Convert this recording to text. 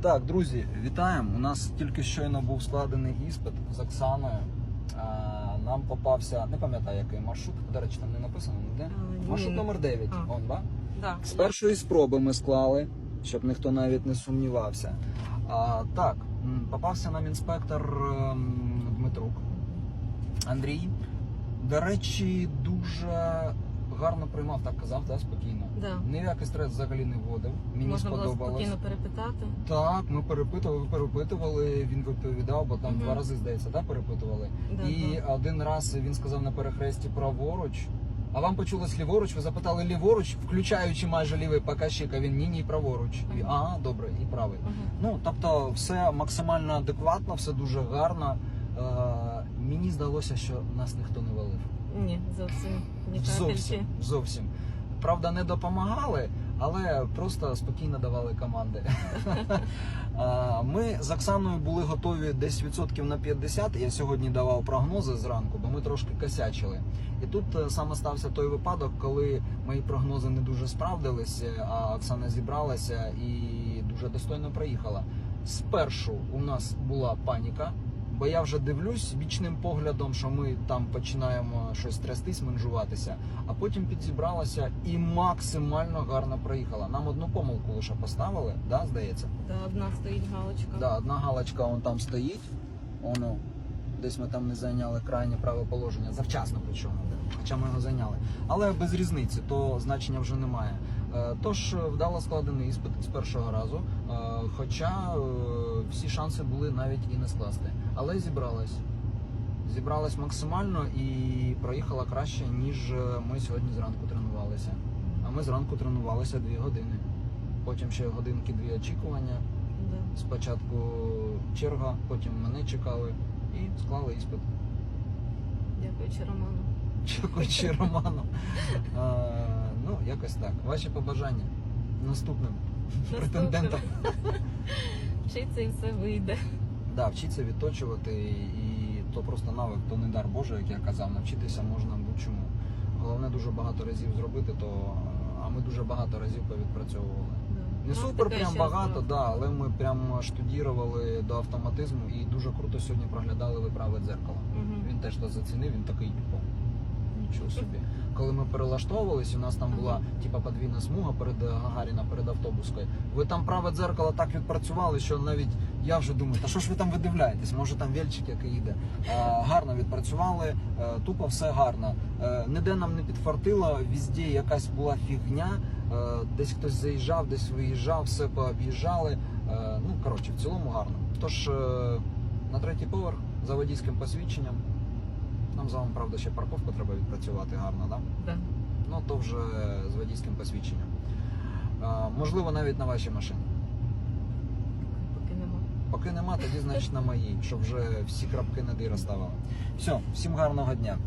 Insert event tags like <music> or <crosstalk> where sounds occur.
Так, друзі, вітаємо. У нас тільки щойно був складений іспит з Оксаною. А, нам попався, не пам'ятаю який маршрут, до речі, там не написано ніде. А, ні. Маршрут номер 9. А. Он, да? Да. З першої спроби ми склали, щоб ніхто навіть не сумнівався. А, так, попався нам інспектор ем, Дмитрук Андрій. До речі, дуже гарно приймав, так казав, да, спокійно. Да. Ніякий стрес взагалі не вводив. Мені Можна було сподобалось. спокійно перепитати. Так, ми перепитували, перепитували, він відповідав, бо там Мгм. два рази, здається, да, перепитували. Да, і один раз він сказав на перехресті праворуч. А вам почулось ліворуч, ви запитали ліворуч, включаючи майже лівий показчик, а він ні, ні, праворуч. І, Мгм. ага, добре, і правий. Ага. Ну, тобто, все максимально адекватно, все дуже гарно. Е, мені здалося, що нас ніхто не валив. Ні, зовсім ні Зовсім, зовсім. Правда, не допомагали, але просто спокійно давали команди. <laughs> Ми з Оксаною були готові десь відсотків на 50. Я сьогодні давав прогнози зранку, бо ми трошки косячили. І тут е, саме стався той випадок, коли мої прогнози не дуже справдилися, а Оксана зібралася і дуже достойно проїхала. Спершу у нас була паніка. Бо я вже дивлюсь бічним поглядом, що ми там починаємо щось трястись, менжуватися, а потім підзібралася і максимально гарно проїхала. Нам одну помилку лише поставили, да, здається. Да, одна стоїть галочка. Да, одна галочка вон там стоїть. Воно десь ми там не зайняли крайнє праве положення, завчасно причому, хоча ми його зайняли. Але без різниці, то значення вже немає. Е, Тож е, вдало складений іспит з першого разу, е, хоча всі шанси були навіть і не скласти. Але зібралась. Зібралась максимально і проїхала краще, ніж ми сьогодні зранку тренувалися. А ми зранку тренувалися дві години. Потім ще годинки дві очікування. Спочатку черга, потім мене чекали і склали іспит. Дякуючи Роману. Дякуючи Роману. <laughs> Ну, якось так. Ваші побажання наступним претендентам. <laughs> Вчиться і все вийде. Да, вчіться відточувати, і то просто навик, то не дар Божий, як я казав, навчитися можна будь-чому. Головне дуже багато разів зробити, то а ми дуже багато разів повідпрацьовували. Не супер прям багато, да, але ми прям штудірували до автоматизму і дуже круто сьогодні проглядали ви праве дзеркало. Він теж то зацінив, він такий, нічого собі. <laughs> Коли ми перелаштовувались, у нас там була типа подвійна смуга перед е, Гагаріна, перед автобускою. Ви там праве дзеркало так відпрацювали, що навіть я вже думаю, та що ж ви там видивляєтесь? Може там вельчик який йде. А, гарно відпрацювали, е, тупо все гарно. Е, ніде нам не підфартило, везде якась була фігня. Е, десь хтось заїжджав, десь виїжджав, все пооб'їжджали. Е, ну коротше, в цілому гарно. Тож е, на третій поверх за водійським посвідченням. Нам з вами, правда, ще парковку треба відпрацювати гарно, да? Да. Ну то вже з водійським посвідченням. А, можливо, навіть на вашій машині. Поки нема. Поки нема, тоді значить на моїй, щоб вже всі крапки над «і» розставили. Все, всім гарного дня.